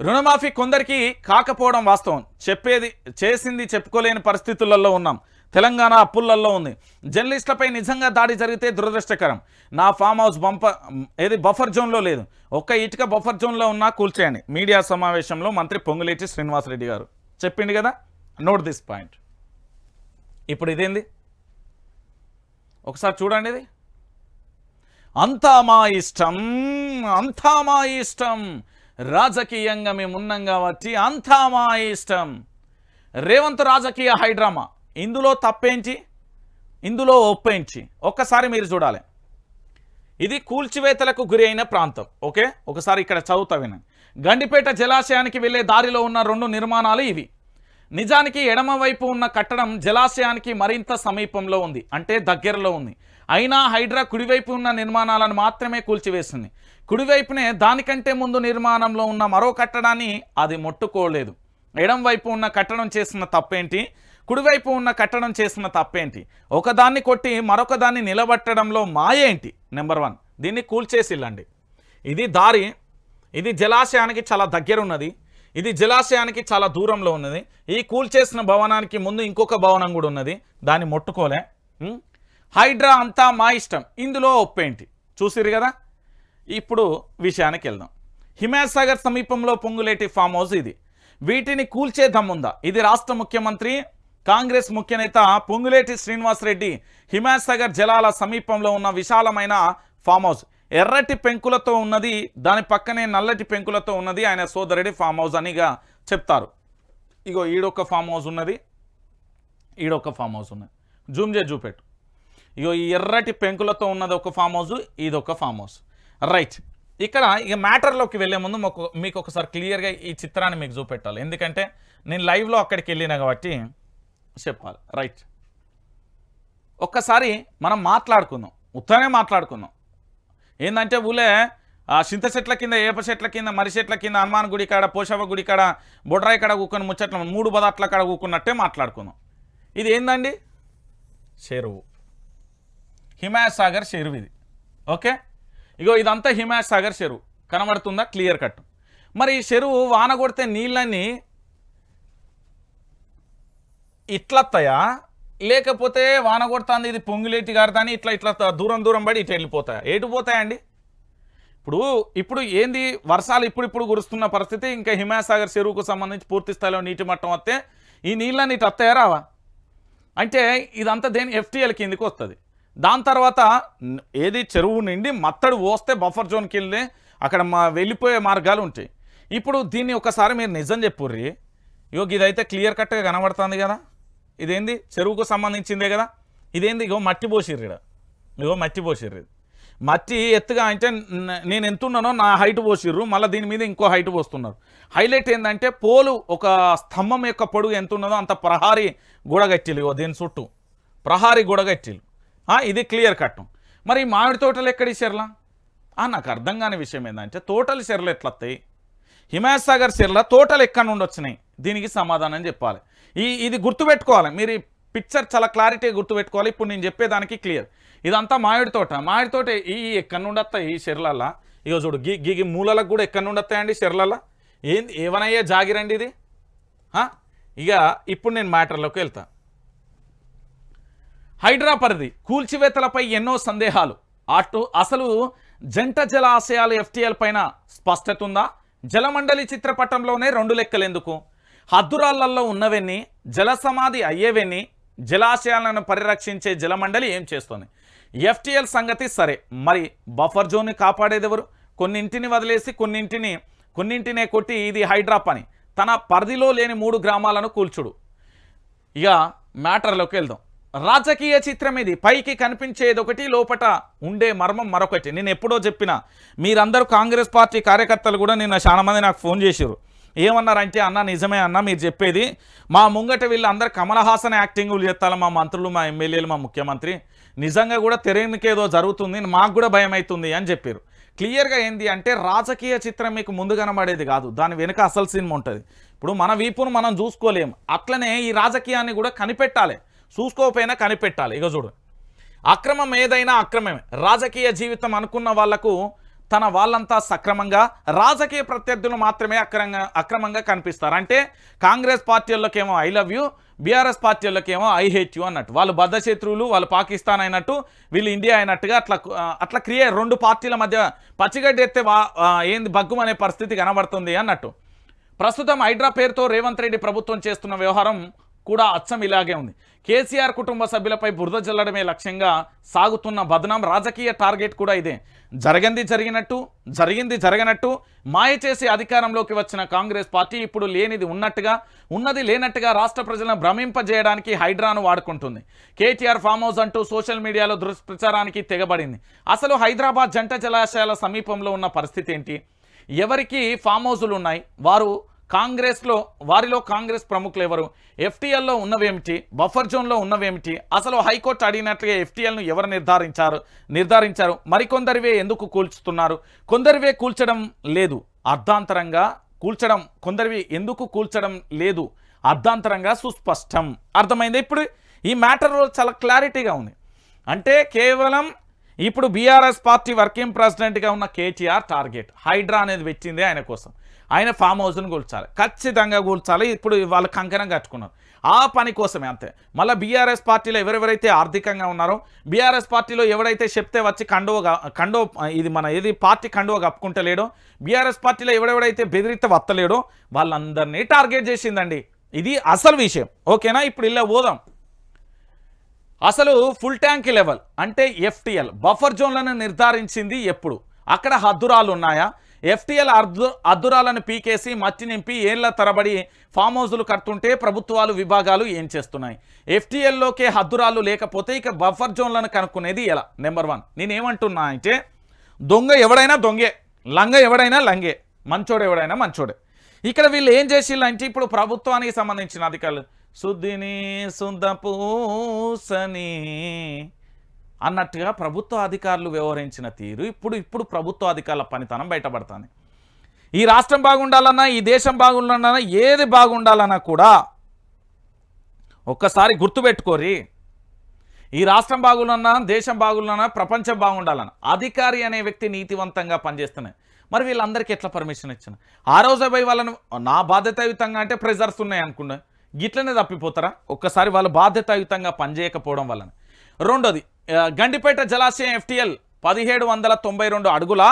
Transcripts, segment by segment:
రుణమాఫీ కొందరికి కాకపోవడం వాస్తవం. చెప్పేది చేసింది చెప్పుకోలేని పరిస్థితులలో ఉన్నాం. తెలంగాణ అప్పులల్లో ఉంది. జర్నలిస్టులపై నిజంగా దాడి జరిగితే దురదృష్టకరం. నా ఫామ్ హౌస్ బంప ఏది బఫర్ జోన్లో లేదు. ఒక్క ఇటుక బఫర్ జోన్లో ఉన్నా కూల్చేయండి. మీడియా సమావేశంలో మంత్రి పొంగులేటి శ్రీనివాసరెడ్డి గారు. చెప్పింది కదా? Note this point. ఇప్పుడు ఇదేంది? ఒకసారి చూడండి ఇది. అంతా మా ఇష్టం అంతా మా ఇష్టం. రాజకీయంగా మేము ఉన్నాం కాబట్టి అంతా మా ఇష్టం. రేవంత్ రాజకీయ హైడ్రామా ఇందులో తప్పేంటి? ఇందులో ఒప్పేంటి? ఒక్కసారి మీరు చూడాలి. ఇది కూల్చివేతలకు గురి అయిన ప్రాంతం. ఓకే? ఒకసారి ఇక్కడ చదువుతా వినండి. గండిపేట జలాశయానికి వెళ్ళే దారిలో ఉన్న రెండు నిర్మాణాలు ఇవి. నిజానికి ఎడమవైపు ఉన్న కట్టడం జలాశయానికి మరింత సమీపంలో ఉంది. అంటే దగ్గరలో ఉంది. అయినా హైడ్రా కుడివైపు ఉన్న నిర్మాణాలను మాత్రమే కూల్చివేసింది. కుడివైపునే దానికంటే ముందు నిర్మాణంలో ఉన్న మరో కట్టడాన్ని అది ముట్టుకోలేదు. ఎడంవైపు ఉన్న కట్టడం చేసిన తప్పేంటి? కుడివైపు ఉన్న కట్టడం చేసిన తప్పేంటి? ఒకదాన్ని కొట్టి మరొక దాన్ని నిలబట్టడంలో మాయేంటి? నెంబర్ వన్ దీన్ని కూల్చేసిల్లండి. ఇది దారి ఇది జలాశయానికి చాలా దగ్గరున్నది. ఇది జలాశయానికి చాలా దూరంలో ఉన్నది. ఈ కూల్చేసిన భవనానికి ముందు ఇంకొక భవనం కూడా ఉన్నది. దాన్ని ముట్టుకోలే. హైడ్రా అంతా మా ఇష్టం. ఇందులో ఒప్పేంటి చూసిరు కదా? ఇప్పుడు విషయానికి వెళ్దాం. హిమాసాగర్ సమీపంలో పొంగులేటి ఫామ్ హౌస్ ఇది. వీటిని కూల్చే దమ్ముందా? ఇది రాష్ట్ర ముఖ్యమంత్రి కాంగ్రెస్ ముఖ్యనేత పొంగులేటి శ్రీనివాసరెడ్డి హిమాసాగర్ జలాల సమీపంలో ఉన్న విశాలమైన ఫామ్ హౌస్. ఎర్రటి పెంకులతో ఉన్నది దాని పక్కనే నల్లటి పెంకులతో ఉన్నది ఆయన సోదరుడి ఫామ్ హౌస్ అనిగా చెప్తారు. ఇగో ఈడొక ఫామ్ హౌస్ ఉన్నది. ఈడొక ఫామ్ హౌస్ ఉన్నది. జూమ్ చే చూపెట్టు ఇగో ఈ ఎర్రటి పెంకులతో ఉన్నది ఒక ఫామ్ హౌస్ ఇది ఒక ఫామ్ హౌస్ రైట్ ఇక్కడ ఇక మ్యాటర్లోకి వెళ్ళే ముందు మాకు మీకు ఒకసారి క్లియర్గా ఈ చిత్రాన్ని మీకు చూపెట్టాలి. ఎందుకంటే నేను లైవ్లో అక్కడికి వెళ్ళినా కాబట్టి చెప్పాలి. రైట్ ఒక్కసారి మనం మాట్లాడుకుందాం. ఉత్తనే మాట్లాడుకుందాం. ఏంటంటే ఊలే ఆ చింత చెట్ల కింద ఏప చెట్ల కింద మరి చెట్ల కింద హనుమాన్ గుడి కాడ పోషవ గుడి కాడ బొడ్రాయి కాడ కూకొని ముచ్చట్ల మూడు పదాట్ల కాడ కూకున్నట్టే మాట్లాడుకుందాం. ఇది ఏందండి? చెరువు. హిమాయసాగర్ చెరువు ఇది. ఓకే? ఇగో ఇదంతా హిమాయసాగర్ చెరువు. కనబడుతుందా? Clear cut. మరి ఈ చెరువు వాన కొడితే నీళ్ళన్నీ ఇట్లత్తయా? లేకపోతే వాన కొడుతుంది ఇది పొంగులేటి గారిదాని ఇట్లా ఇట్లా దూరం దూరం పడి ఇటు వెళ్ళిపోతాయా? ఏటు పోతాయండి ఇప్పుడు ఇప్పుడు ఏంది? వర్షాలు ఇప్పుడు ఇప్పుడు కురుస్తున్న పరిస్థితి. ఇంకా హిమాయసాగర్ చెరువుకు సంబంధించి పూర్తి స్థాయిలో నీటి మట్టం వస్తే ఈ నీళ్ళని ఇటు వస్తాయా రావా? అంటే ఇదంతా దేని? ఎఫ్టీఎల్ కిందికి వస్తుంది. దాని తర్వాత ఏది చెరువు నిండి మత్తడు పోస్తే బఫర్ జోన్కి వెళ్ళి అక్కడ మా వెళ్ళిపోయే మార్గాలు ఉంటాయి. ఇప్పుడు దీన్ని ఒకసారి మీరు నిజం చెప్పుర్రి. ఇగో ఇదైతే క్లియర్ కట్గా కనబడుతుంది కదా. ఇదేంది? చెరువుకు సంబంధించిందే కదా. ఇదేంది? ఇగో మట్టి పోసిర్రు ఇగో మట్టి పోసిర్రు మట్టి ఎత్తుగా అంటే నేను ఎంతున్నానో నా హైట్ పోసిర్రు. మళ్ళీ దీని మీద ఇంకో హైట్ పోస్తున్నారు. హైలైట్ ఏంటంటే పోలు ఒక స్తంభం యొక్క పొడుగు ఎంత ఉన్నదో అంత ప్రహారీ గూడగట్టిలు ఇగో దీని చుట్టూ. ప్రహారీ గూడగట్టిలు ఇది క్లియర్ కట్టం మరి ఈ మామిడి తోటలు ఎక్కడి ఈ ఆ, నాకు అర్థం కాని విషయం ఏంటంటే తోటలు చెర్లు ఎట్లా వస్తాయి హిమాయత్ సాగర్ చెర్ల తోటలు ఎక్కడి నుండి వచ్చినాయి? దీనికి సమాధానం చెప్పాలి. ఈ ఇది గుర్తుపెట్టుకోవాలి. మీరు ఈ పిక్చర్ చాలా క్లారిటీ గుర్తుపెట్టుకోవాలి. ఇప్పుడు నేను చెప్పేదానికి క్లియర్. ఇదంతా మామిడి తోట. మామిడి తోట ఈ ఎక్కడి నుండి వస్తాయి? ఈ చెర్లల్లా? ఇక చూడు గీ గీ మూలలకు కూడా ఎక్కడి నుండి వస్తాయండి చెర్లల్లా? ఏంది ఏమనయ్యే జాగిరండి ఇది? ఇక ఇప్పుడు నేను మ్యాటర్లోకి వెళ్తా. హైడ్రా పరిధి కూల్చివేతలపై ఎన్నో సందేహాలు. అటు అసలు జంట జలాశయాలు ఎఫ్టీఎల్ పైన స్పష్టత ఉందా? జలమండలి చిత్రపటంలోనే రెండు లెక్కలెందుకు? హద్దురాళ్ళలో ఉన్నవన్నీ జలసమాధి అయ్యేవన్నీ జలాశయాలను పరిరక్షించే జలమండలి ఏం చేస్తుంది? ఎఫ్టీఎల్ సంగతి సరే మరి బఫర్ జోన్ని కాపాడేదెవరు? కొన్నింటిని వదిలేసి కొన్నింటిని కొన్నింటినే కొట్టి ఇది హైడ్రా పని. తన పరిధిలో లేని మూడు గ్రామాలను కూల్చుడు. ఇక మ్యాటర్లోకి వెళ్దాం. రాజకీయ చిత్రం ఇది పైకి కనిపించేది ఒకటి లోపట ఉండే మర్మం మరొకటి. నేను ఎప్పుడో చెప్పిన మీరందరూ కాంగ్రెస్ పార్టీ కార్యకర్తలు కూడా నిన్న చాలా మంది నాకు ఫోన్ చేశారు ఏమన్నారంటే అన్న నిజమే అన్న మీరు చెప్పేది మా ముంగట వీళ్ళందరూ కమల హాసన్ యాక్టింగులు చేస్తారు మా మంత్రులు మా ఎమ్మెల్యేలు మా ముఖ్యమంత్రి. నిజంగా కూడా తెరేనికేదో జరుగుతుంది మాకు కూడా భయం అవుతుంది అని చెప్పారు క్లియర్గా ఏంది అంటే రాజకీయ చిత్రం మీకు ముందు కనబడేది కాదు. దాని వెనుక అసలు సినిమా ఉంటుంది. ఇప్పుడు మన వీపును మనం చూసుకోలేం. అట్లనే ఈ రాజకీయాన్ని కూడా కనిపెట్టాలి. చూసుకోకపోయినా కనిపెట్టాలి. ఇక చూడు. అక్రమం ఏదైనా అక్రమమే. రాజకీయ జీవితం అనుకున్న వాళ్ళకు తన వాళ్ళంతా సక్రమంగా రాజకీయ ప్రత్యర్థులు మాత్రమే అక్రంగా అక్రమంగా కనిపిస్తారు. అంటే కాంగ్రెస్ పార్టీలకేమో ఐ లవ్ యూ బీఆర్ఎస్ పార్టీలకేమో ఐ హేట్ యూ అన్నట్టు. వాళ్ళు బద్ధశత్రువులు వాళ్ళు పాకిస్తాన్ అయినట్టు వీళ్ళు ఇండియా అయినట్టుగా అట్లా అట్లా క్రియే రెండు పార్టీల మధ్య పచ్చిగడ్డి ఎత్తే వా- ఏంది బగ్గుమనే పరిస్థితి కనబడుతుంది అన్నట్టు. ప్రస్తుతం హైడ్రా పేరుతో రేవంత్ రెడ్డి ప్రభుత్వం చేస్తున్న వ్యవహారం కూడా అచ్చం ఇలాగే ఉంది. కేసీఆర్ కుటుంబ సభ్యులపై బురద జల్లడమే లక్ష్యంగా సాగుతున్న బదనాం రాజకీయ టార్గెట్ కూడా ఇదే. జరిగింది జరిగినట్టు జరిగింది జరగనట్టు మాయ చేసి అధికారంలోకి వచ్చిన కాంగ్రెస్ పార్టీ ఇప్పుడు లేనిది ఉన్నట్టుగా ఉన్నది లేనట్టుగా రాష్ట్ర ప్రజలను భ్రమింపజేయడానికి హైడ్రాను వాడుకుంటుంది. కేటీఆర్ ఫామ్ హౌస్ అంటూ సోషల్ మీడియాలో దుష్ప్రచారానికి తెగబడింది. అసలు హైదరాబాద్ జంట జలాశయాల సమీపంలో ఉన్న పరిస్థితి ఏంటి? ఎవరికి ఫామ్ హౌజులు ఉన్నాయి? వారు కాంగ్రెస్లో వారిలో కాంగ్రెస్ ప్రముఖులు ఎవరు ఎఫ్టీఎల్లో ఉన్నవేమిటి? బఫర్ జోన్లో ఉన్నవేమిటి? అసలు హైకోర్టు అడిగినట్లుగా ఎఫ్టీఎల్ను ఎవరు నిర్ధారించారు? నిర్ధారించారు. మరికొందరివే ఎందుకు కూల్చుతున్నారు? కొందరివే కూల్చడం లేదు. అర్ధాంతరంగా కూల్చడం కొందరివి ఎందుకు కూల్చడం లేదు? అర్ధాంతరంగా సుస్పష్టం. అర్థమైంది ఇప్పుడు? ఈ మ్యాటర్ చాలా క్లారిటీగా ఉంది. అంటే కేవలం ఇప్పుడు బీఆర్ఎస్ పార్టీ వర్కింగ్ ప్రెసిడెంట్గా ఉన్న కేటీఆర్ టార్గెట్. హైడ్రా అనేది పెట్టింది ఆయన కోసం. ఆయన ఫామ్ హౌస్ను కూల్చాలి. ఖచ్చితంగా కూల్చాలి. ఇప్పుడు వాళ్ళు కంకణం కట్టుకున్నారు. ఆ పని కోసమే అంతే. మళ్ళీ బీఆర్ఎస్ పార్టీలో ఎవరెవరైతే ఆర్థికంగా ఉన్నారో బీఆర్ఎస్ పార్టీలో ఎవరైతే చెప్తే వచ్చి కండో కండో ఇది మన ఏది పార్టీ కండో కప్పుకుంటలేడో బీఆర్ఎస్ పార్టీలో ఎవడెవడైతే బెదిరితే వత్తలేడో వాళ్ళందరినీ టార్గెట్ చేసిందండి. ఇది అసలు విషయం. ఓకేనా? ఇప్పుడు ఇలా పోదాం. అసలు ఫుల్ ట్యాంక్ లెవెల్ అంటే ఎఫ్టీఎల్ బఫర్ జోన్లను నిర్ధారించింది ఎప్పుడు? అక్కడ హద్దురాలు ఉన్నాయా? ఎఫ్టీఎల్ అర్దు అద్దురాలను పీకేసి మట్టి నింపి ఏళ్ళ తరబడి ఫామ్ హౌజులు కడుతుంటే ప్రభుత్వాలు విభాగాలు ఏం చేస్తున్నాయి? ఎఫ్టీఎల్లోకే హద్దురాలు లేకపోతే ఇక బఫర్ జోన్లను కనుక్కునేది ఎలా? Number one. నేనేమంటున్నా అంటే దొంగ ఎవడైనా దొంగే. లంగ ఎవడైనా లంగే. మంచోడు ఎవడైనా మంచోడే. ఇక్కడ వీళ్ళు ఏం చేసిల్లంటే ఇప్పుడు ప్రభుత్వానికి సంబంధించిన అధికారులు శుద్ధిని సుందపూసని అన్నట్టుగా ప్రభుత్వ అధికారులు వ్యవహరించిన తీరు ఇప్పుడు ఇప్పుడు ప్రభుత్వ అధికారుల పనితనం బయటపడుతుంది. ఈ రాష్ట్రం బాగుండాలన్నా ఈ దేశం బాగుండాలన్నా ఏది బాగుండాలన్నా కూడా ఒక్కసారి గుర్తుపెట్టుకోరి ఈ రాష్ట్రం బాగులన్నా దేశం బాగులన్నా ప్రపంచం బాగుండాలన్న అధికారి అనే వ్యక్తి నీతివంతంగా పనిచేస్తున్నాయి. మరి వీళ్ళందరికీ ఎట్లా పర్మిషన్ ఇచ్చిన? ఆ రోజే పోయి వాళ్ళను నా బాధ్యతాయుతంగా అంటే ప్రెజర్స్ ఉన్నాయి అనుకున్నా. గిట్లనే తప్పిపోతారా? ఒక్కసారి వాళ్ళు బాధ్యతాయుతంగా పనిచేయకపోవడం వలన. రెండోది గండిపేట జలాశయం ఎఫ్టిఎల్ పదిహేడు వందల తొంభై రెండు అడుగుల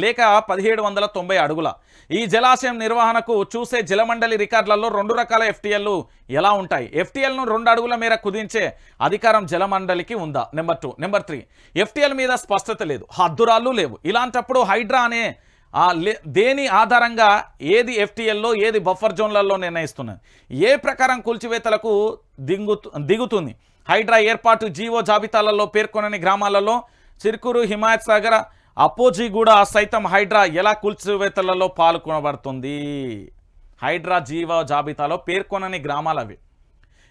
లేక పదిహేడు వందల తొంభై అడుగుల. ఈ జలాశయం నిర్వహణకు చూసే జలమండలి రికార్డులలో రెండు రకాల ఎఫ్టీఎల్లు ఎలా ఉంటాయి? ఎఫ్టీఎల్ను రెండు అడుగుల మేర కుదించే అధికారం జలమండలికి ఉందా? Number two. Number three. FTL మీద స్పష్టత లేదు. హద్దురాళ్ళు లేవు. ఇలాంటప్పుడు హైడ్రా అనే దేని ఆధారంగా ఏది ఎఫ్టీఎల్లో ఏది బఫర్ జోన్లలో నిర్ణయిస్తున్నది? ఏ ప్రకారం కూల్చివేతలకు దింగు దిగుతుంది? హైడ్రా ఏర్పాటు జీవో జాబితాలలో పేర్కొనని గ్రామాలలో చిరుకూరు హిమాయత్ సాగర్ అపోజిగూడ సైతం హైడ్రా ఎలా కూల్చివేతలలో పాల్గొనబడుతుంది? హైడ్రా జీవో జాబితాలో పేర్కొనని గ్రామాలవి.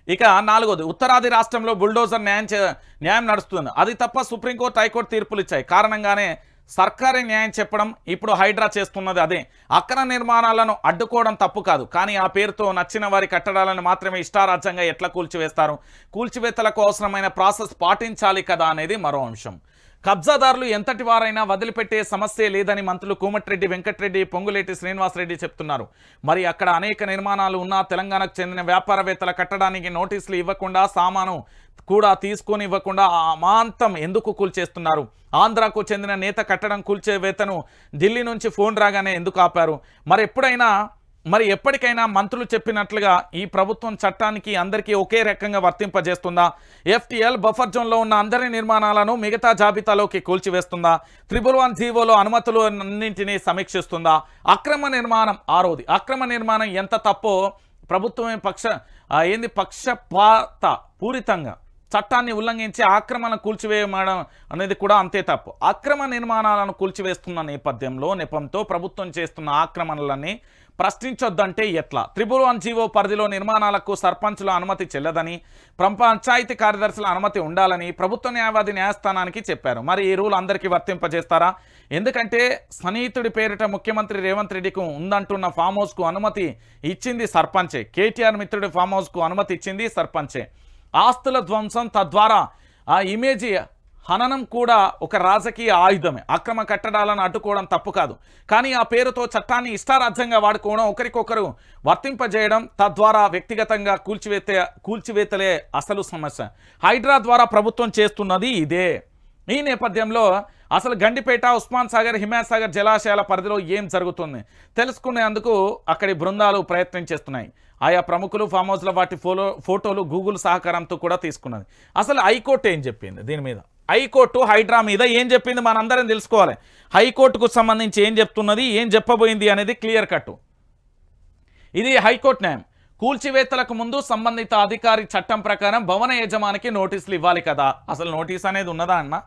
ఇక నాలుగోది ఉత్తరాది రాష్ట్రంలో బుల్డోజర్ న్యాయం చే- న్యాయం నడుస్తుంది. అది తప్ప సుప్రీంకోర్టు హైకోర్టు తీర్పులు ఇచ్చాయి కారణంగానే సర్కారీ న్యాయం చెప్పడం ఇప్పుడు హైడ్రా చేస్తున్నది అదే. అక్రమ నిర్మాణాలను అడ్డుకోవడం తప్పు కాదు. కానీ ఆ పేరుతో నచ్చిన వారి కట్టడాలను మాత్రమే ఇష్టారాజ్యంగా ఎట్లా కూల్చివేస్తారు? కూల్చివేతలకు అవసరమైన ప్రాసెస్ పాటించాలి కదా అనేది మరో అంశం. కబ్జాదారులు ఎంతటి వారైనా వదిలిపెట్టే సమస్య లేదని మంత్రులు కోమటిరెడ్డి వెంకటరెడ్డి పొంగులేటి శ్రీనివాసరెడ్డి చెప్తున్నారు. మరి అక్కడ అనేక నిర్మాణాలు ఉన్నా తెలంగాణకు చెందిన వ్యాపారవేత్తల కట్టడానికి నోటీసులు ఇవ్వకుండా సామాను కూడా తీసుకొని ఇవ్వకుండా అమాంతం ఎందుకు కూల్చేస్తున్నారు? ఆంధ్రాకు చెందిన నేత కట్టడం కూల్చే వేతను ఢిల్లీ నుంచి ఫోన్ రాగానే ఎందుకు ఆపారు? మరి ఎప్పుడైనా మరి ఎప్పటికైనా మంత్రులు చెప్పినట్లుగా ఈ ప్రభుత్వం చట్టానికి అందరికీ ఒకే రకంగా వర్తింపజేస్తుందా? ఎఫ్టీఎల్ బఫర్ జోన్లో ఉన్న అందరి నిర్మాణాలను మిగతా జాబితాలోకి కూల్చివేస్తుందా? త్రిబుల్ వన్ జీవోలో అనుమతులు అన్నింటినీ సమీక్షిస్తుందా? అక్రమ నిర్మాణం ఆరోది అక్రమ నిర్మాణం ఎంత తప్పో ప్రభుత్వమే పక్ష ఏంది పక్షపాత పూరితంగా చట్టాన్ని ఉల్లంఘించి ఆక్రమణ కూల్చివేయడం అనేది కూడా అంతే తప్పు. అక్రమ నిర్మాణాలను కూల్చివేస్తున్న నేపథ్యంలో నెపంతో ప్రభుత్వం చేస్తున్న ఆక్రమణలన్నీ ప్రశ్నించొద్దంటే ఎట్లా? త్రిపుర వన్ జీవో పరిధిలో నిర్మాణాలకు సర్పంచుల అనుమతి చెల్లదని పంచాయతీ కార్యదర్శుల అనుమతి ఉండాలని ప్రభుత్వ న్యాయవాది న్యాయస్థానానికి చెప్పారు. మరి ఈ రూల్ అందరికీ వర్తింపజేస్తారా? ఎందుకంటే సన్నిహితుడి పేరిట ముఖ్యమంత్రి రేవంత్ రెడ్డికి ఉందంటున్న ఫామ్ హౌస్కు అనుమతి ఇచ్చింది సర్పంచే. కేటీఆర్ మిత్రుడి ఫామ్ హౌస్కు అనుమతి ఇచ్చింది సర్పంచే. ఆస్తుల ధ్వంసం తద్వారా ఆ ఇమేజ్ హననం కూడా ఒక రాజకీయ ఆయుధమే. అక్రమ కట్టడాలను అడ్డుకోవడం తప్పు కాదు. కానీ ఆ పేరుతో చట్టాన్ని ఇష్టారాజ్యంగా వాడుకోవడం ఒకరికొకరు వర్తింపజేయడం తద్వారా వ్యక్తిగతంగా కూల్చివేతే కూల్చివేతలే అసలు సమస్య. హైడ్రా ద్వారా ప్రభుత్వం చేస్తున్నది ఇదే. ఈ నేపథ్యంలో అసలు గండిపేట ఉస్మాన్ సాగర్ హిమాయత్ సాగర్ జలాశయాల పరిధిలో ఏం జరుగుతుంది? తెలుసుకునేందుకు అక్కడి బృందాలు ప్రయత్నం చేస్తున్నాయి. ఆయా ప్రముఖులు ఫామ్ హౌస్ల వాటి ఫోలో ఫోటోలు గూగుల్ సహకారంతో కూడా తీసుకున్నది. అసలు హైకోర్టు ఏం చెప్పింది దీని మీద? హైకోర్టు హైడ్రా మీద ఏం చెప్పింది మనందరం తెలుసుకోవాలి. హైకోర్టుకు సంబంధించి ఏం చెప్తున్నది ఏం చెప్పబోయింది అనేది క్లియర్ కట్ ఇది హైకోర్టు న్యాయం. కూల్చివేతలకు ముందు సంబంధిత అధికారి చట్టం ప్రకారం భవన యజమానికి నోటీసులు ఇవ్వాలి కదా. అసలు నోటీస్ అనేది ఉన్నదా అన్నా?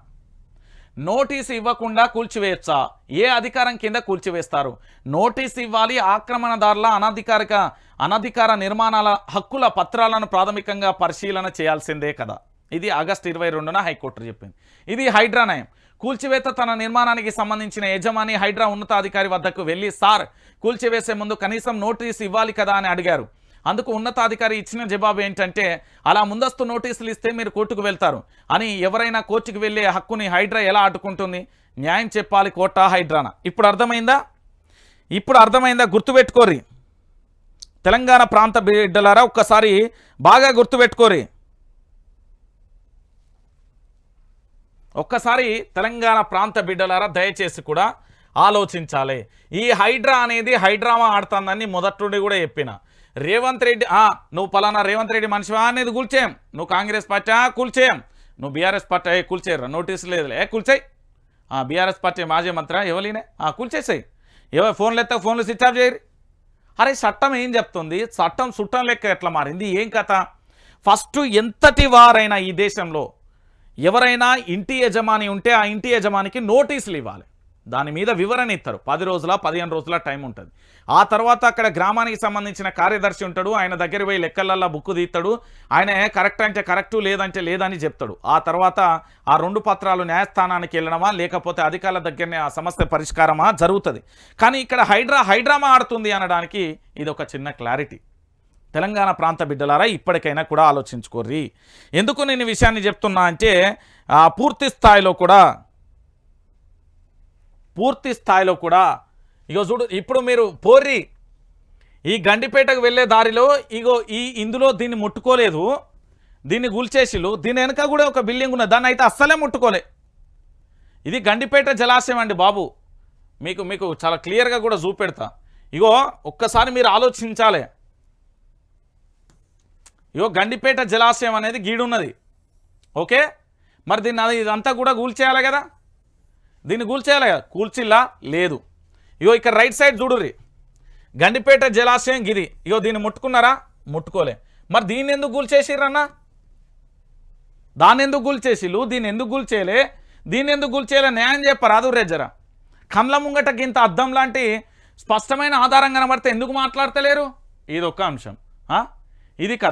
నోటీసు ఇవ్వకుండా కూల్చివేయచ్చా? ఏ అధికారం కింద కూల్చివేస్తారు? నోటీసు ఇవ్వాలి ఆక్రమణదారుల అనధికారిక అనధికార నిర్మాణాల హక్కుల పత్రాలను ప్రాథమికంగా పరిశీలన చేయాల్సిందే కదా. ఇది ఆగస్టు ఇరవై రెండున హైకోర్టు చెప్పింది. ఇది హైడ్రా నయం. కూల్చివేత తన నిర్మాణానికి సంబంధించిన యజమాని హైడ్రా ఉన్నతాధికారి వద్దకు వెళ్ళి సార్ కూల్చివేసే ముందు కనీసం నోటీసు ఇవ్వాలి కదా అని అడిగారు. అందుకు ఉన్నతాధికారి ఇచ్చిన జవాబు ఏంటంటే అలా ముందస్తు నోటీసులు ఇస్తే మీరు కోర్టుకు వెళ్తారు. అని ఎవరైనా కోర్టుకు వెళ్ళే హక్కుని హైడ్రా ఎలా అడ్డుకుంటుంది న్యాయం చెప్పాలి కోర్టా హైడ్రానా? ఇప్పుడు అర్థమైందా? ఇప్పుడు అర్థమైందా? గుర్తుపెట్టుకోరి తెలంగాణ ప్రాంత బిడ్డలారా ఒక్కసారి బాగా గుర్తుపెట్టుకోరి ఒక్కసారి తెలంగాణ ప్రాంత బిడ్డలారా దయచేసి కూడా ఆలోచించాలి. ఈ హైడ్రా అనేది హైడ్రామా ఆడుతుందని మొదటి నుండి కూడా చెప్పిన. రేవంత్ రెడ్డి ఆ, నువ్వు పలానా రేవంత్ రెడ్డి మనిషివా అనేది కూల్చేయం. నువ్వు కాంగ్రెస్ పార్టీ ఆ, కూల్చేయం. నువ్వు బీఆర్ఎస్ పార్టీ ఏ కూల్చేయరు? నోటీస్ లేదులే. ఏ కూల్చేయి. బీఆర్ఎస్ పార్టీ మాజీ మంత్రి ఎవరినే కూల్చేసాయి. ఎవరు ఫోన్లు ఎత్త ఫోన్లు స్విచ్ ఆఫ్ చేయరు. అరే చట్టం ఏం చెప్తుంది? చట్టం చుట్టం లెక్క ఎట్లా మారింది? ఏం కథ? ఫస్ట్ ఎంతటి వారైనా ఈ దేశంలో ఎవరైనా ఇంటి యజమాని ఉంటే ఆ ఇంటి యజమానికి నోటీసులు ఇవ్వాలి. దాని మీద వివరణ ఇస్తారు. పది రోజుల పదిహేను రోజుల టైం ఉంటుంది. ఆ తర్వాత అక్కడ గ్రామానికి సంబంధించిన కార్యదర్శి ఉంటాడు. ఆయన దగ్గర పోయి లెక్కలల్లా బుక్కు తీస్తాడు. ఆయన కరెక్ట్ అంటే కరెక్టు లేదంటే లేదని చెప్తాడు. ఆ తర్వాత ఆ రెండు పత్రాలు న్యాయస్థానానికి వెళ్ళడమా లేకపోతే అధికారుల దగ్గరనే ఆ సమస్య పరిష్కారమా జరుగుతుంది. కానీ ఇక్కడ హైడ్రా హైడ్రామా ఆడుతుంది అనడానికి ఇది ఒక చిన్న క్లారిటీ. తెలంగాణ ప్రాంత బిడ్డలారా ఇప్పటికైనా కూడా ఆలోచించుకోర్రి. ఎందుకు నేను విషయాన్ని చెప్తున్నా అంటే పూర్తి స్థాయిలో కూడా పూర్తి స్థాయిలో కూడా ఇగో చూడు ఇప్పుడు మీరు పోర్రి ఈ గండిపేటకు వెళ్ళే దారిలో ఇగో ఈ ఇందులో దీన్ని ముట్టుకోలేదు దీన్ని గుల్చేసిలు దీని వెనక కూడా ఒక బిల్డింగ్ ఉన్నది దాన్ని అయితే అస్సలే ముట్టుకోలే. ఇది గండిపేట జలాశయం అండి బాబు. మీకు మీకు చాలా క్లియర్గా కూడా చూపెడతా. ఇగో ఒక్కసారి మీరు ఆలోచించాలి. ఇగో గండిపేట జలాశయం అనేది గీడున్నది. ఓకే? మరి దీన్ని అది ఇదంతా కూడా కూల్చేయాలి కదా? దీన్ని కూల్చేయాలి కదా కూల్చిల్లా? లేదు. ఇగో ఇక్కడ రైట్ సైడ్ చూడుర్రి. గండిపేట జలాశయం గిది. ఇగో దీన్ని ముట్టుకున్నారా? ముట్టుకోలే. మరి దీన్ని ఎందుకు కూల్చేసిర్రన్నా దాన్ని ఎందుకు కూల్చేసిల్లు? దీన్ని ఎందుకు గుల్చేయలే దీన్ని ఎందుకు కూల్చేయలే న్యాయం చెప్పరాదు రెజ్జరా కండ్ల ముంగటకి ఇంత అద్దం లాంటి స్పష్టమైన ఆధారం కనబడితే ఎందుకు మాట్లాడతలేరు? ఇది ఒక్క అంశం ఇది కథ.